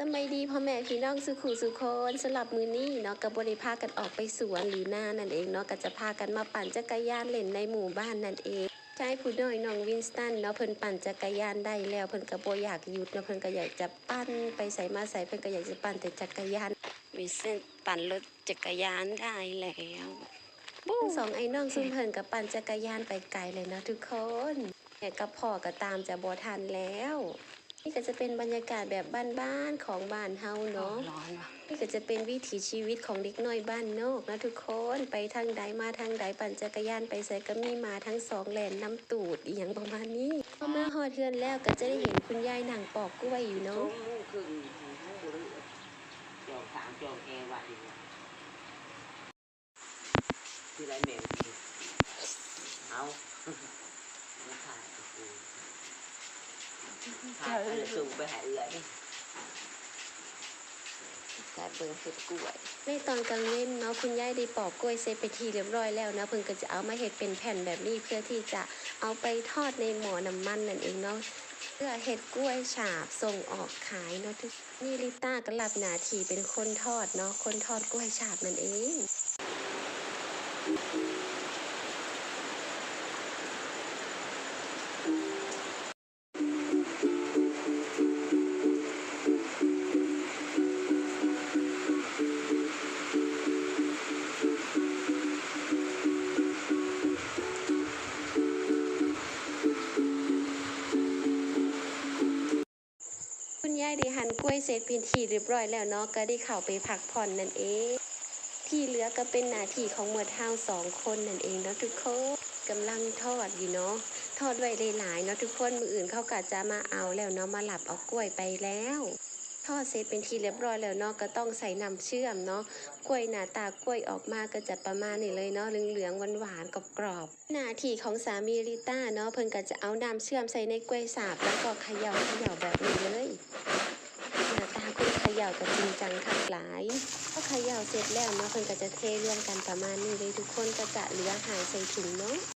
สำบายดีพ่อแม่พี่น้องสุขุสุคนสลับมือนี้เนาะกับบริพากันออกไปสวนหรือหน้านั่นเองเนาะก็จะพากันมาปั่นจักรยานเล่นในหมู่บ้านนั่นเองใช่ผู้น้อยน้องวินสตันเนาะเพิ่นปั่นจักรยานได้แล้วเพิ่นก็บ่อยากหยุดเนาะเพิ่นก็อยากจะปั่นไปใส่มาใส่เพิ่นก็อยากจะปั่นแต่จักรยานวินสตันปั่นรถจักรยานได้แล้วทั้งสองไอ้น้องซุ่มเพิ่นก็ปั่นจักรยานไปไกลเลยเนาะทุกคนแต่กับพ่อก็ตามจะบ่ทันแล้ว นี่ก็จะเป็นบรรยากาศแบบบ้านๆของบ้านเฮาเนาะร้อนว่ะนี่ก็จะเป็นวิถีชีวิตของเด็กน้อยบ้านนอกนะทุกคนไปทางใดมาทางใดปั่นจักรยานไปใส่ก็มีมาทั้งสองแหลนน้ำตูดอหย่างประมาณนี้พอมาฮอดเทือนแล้วก็จะได้เห็นคุณยายนั่งปอกกล้วยอยู่สอเนาะงโมงครึ่งถึงห้องบุรีจองสามจองแอร์วัดอีกแล้วที่ไรแมวกินเอาไม่ขายกู ขายอะไรสูงไปหาเอื่อยแต่เบิ่งเฮ็ดกล้วย ในตอนกลางเว้นเนาะคุณยายได้ปอกกล้วยเสร็จไปนทีเรียบร้อยแล้วนะเพิ่นก็จะเอามาเฮ็ดเป็นแผ่นแบบนี้เพื่อที่จะเอาไปทอดในหม้อน้ำมันนั่นเองเนาะเพื่อเห็ดกล้วยฉาบส่งออกขายเนาะทุกนี่ลิต้าก็รับหนาทีเป็นคนทอดเนาะคนทอดกล้วยฉาบนั่นเอง คุณยายได้หั่นกล้วยเสร็จเป็นทีเรียบร้อยแล้วเนาะก็ได้เข้าไปพักผ่อนนั่นเอง ที่เหลือก็เป็นหน้าที่ของหมวดเฮาสองคนนั่นเองเนาะทุกคนกำลังทอดอยู่เนาะทอดไว้หลายๆเนาะทุกคนมืออื่นเขาก็จะมาเอาแล้วเนาะมาหลับเอากล้วยไปแล้ว ทอดเสร็จเป็นทีเรียบร้อยแล้วเนาะก็ต้องใส่น้ำเชื่อมเนาะกล้วยหน้าตากล้วยออกมาก็จะประมาณนี้เลยเนาะเหลืองๆหวานๆกรอบๆหน้าที่ของสามีลิต้าเนาะเพิ่นก็จะเอาน้ำเชื่อมใส่ในกล้วยสาบแล้วก็เขย่าเขย่าแบบนี้เลยหน้าตาคุณเขย่ากับจริงจังทักหลายพอเขย่าเสร็จแล้วเนาะเพิ่นก็จะเทรวมกันประมาณนี้เลยทุกคนก็จะเหลือหายใส่ถุงเนาะ